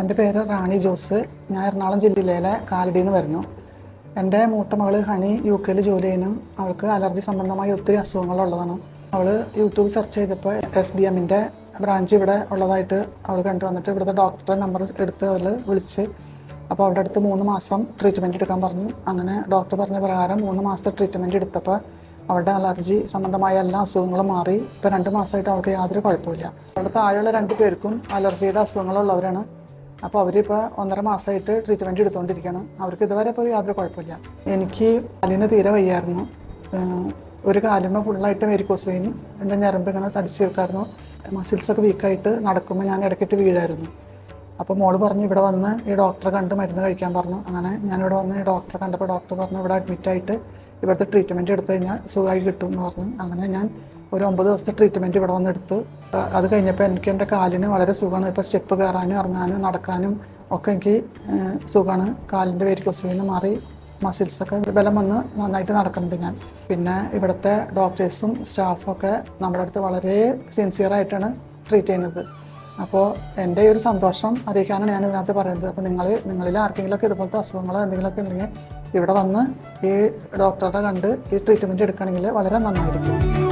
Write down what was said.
എന്റെ പേര് റാണി ജോസ്. ഞാൻ എറണാകുളം ജില്ലയിലെ കാലടിയിൽ നിന്ന് വരുന്നു. എന്റെ മൂത്ത മകൾ ഹണി യു കെയിൽ ജോലി ചെയ്യുന്നു. അവൾക്ക് അലർജി സംബന്ധമായി ഒത്തിരി അസുഖങ്ങളുള്ളതാണ് അവൾ യൂട്യൂബ് സെർച്ച് ചെയ്തപ്പോൾ എസ് ബി എമ്മിന്റെ ബ്രാഞ്ച് ഇവിടെ ഉള്ളതായിട്ട് അവൾ കണ്ടു. വന്നിട്ട് ഇവിടുത്തെ ഡോക്ടറെ നമ്പർ എടുത്ത് അവൾ വിളിച്ച് അപ്പോൾ അവിടെ അടുത്ത് മൂന്ന് മാസം ട്രീറ്റ്മെന്റ് എടുക്കാൻ പറഞ്ഞു. അങ്ങനെ ഡോക്ടർ പറഞ്ഞ പ്രകാരം മൂന്ന് മാസത്തെ ട്രീറ്റ്മെന്റ് എടുത്തപ്പോൾ അവളുടെ അലർജി സംബന്ധമായ എല്ലാ അസുഖങ്ങളും മാറി. ഇപ്പോൾ രണ്ട് മാസമായിട്ട് അവൾക്ക് യാതൊരു കുഴപ്പമില്ല അവളുടെ താഴെയുള്ള രണ്ട് പേർക്കും അലർജിയുടെ അസുഖങ്ങളുള്ളവരാണ് അപ്പോൾ അവരിപ്പോൾ ഒന്നര മാസമായിട്ട് ട്രീറ്റ്മെന്റ് എടുത്തുകൊണ്ടിരിക്കണം അവർക്ക് ഇതുവരെ ഇപ്പോൾ യാതൊരു കുഴപ്പമില്ല. എനിക്ക് കാലിന് തീരെ വയ്യായിരുന്നു. ഒരു കാലുമ്മ ഫുള്ളായിട്ട് മേരിക്കോസ് വെയിൻ എന്റെ ഞരമ്പ് ഇങ്ങനെ തടിച്ചു തീർക്കായിരുന്നു മസിൽസൊക്കെ വീക്കായിട്ട് നടക്കുമ്പോൾ ഞാൻ ഇടയ്ക്കിട്ട് വീഴായിരുന്നു. അപ്പോൾ മോൾ പറഞ്ഞു ഇവിടെ വന്ന് ഈ ഡോക്ടറെ കണ്ട് മരുന്ന് കഴിക്കാൻ പറഞ്ഞു. അങ്ങനെ ഞാനിവിടെ വന്ന് ഈ ഡോക്ടറെ കണ്ടപ്പോൾ ഡോക്ടർ പറഞ്ഞു ഇവിടെ അഡ്മിറ്റായിട്ട് ഇവിടുത്തെ ട്രീറ്റ്മെന്റ് എടുത്തു കഴിഞ്ഞാൽ സുഖമായി കിട്ടും എന്ന് പറഞ്ഞു. അങ്ങനെ ഞാൻ ഒരു ഒമ്പത് ദിവസത്തെ ട്രീറ്റ്മെന്റ് ഇവിടെ വന്നെടുത്ത്. അത് കഴിഞ്ഞപ്പോൾ എനിക്ക് എന്റെ കാലിന് വളരെ സുഖമാണ്. ഇപ്പോൾ സ്റ്റെപ്പ് കയറാനും ഇറങ്ങാനും നടക്കാനും ഒക്കെ എനിക്ക് സുഖമാണ്. കാലിന്റെ വേരിക്കോസിന് മാറി മസിൽസൊക്കെ ബലം വന്ന് നന്നായിട്ട് നടക്കുന്നുണ്ട് ഞാൻ. പിന്നെ ഇവിടുത്തെ ഡോക്ടേഴ്സും സ്റ്റാഫും ഒക്കെ നമ്മുടെ അടുത്ത് വളരെ സിൻസിയറായിട്ടാണ് ട്രീറ്റ് ചെയ്യുന്നത്. അപ്പോൾ എന്റെ ഒരു സന്തോഷം അറിയിക്കാനാണ് ഞാൻ ഇതിനകത്ത് പറയുന്നത്. അപ്പോൾ നിങ്ങൾ നിങ്ങളിൽ ആർക്കെങ്കിലുമൊക്കെ ഇതുപോലത്തെ അസുഖങ്ങളോ എന്തെങ്കിലുമൊക്കെ ഉണ്ടെങ്കിൽ ഇവിടെ വന്ന് ഈ ഡോക്ടറെ കണ്ട് ഈ ട്രീറ്റ്മെന്റ് എടുക്കുകയാണെങ്കിൽ വളരെ നന്നായിരിക്കും.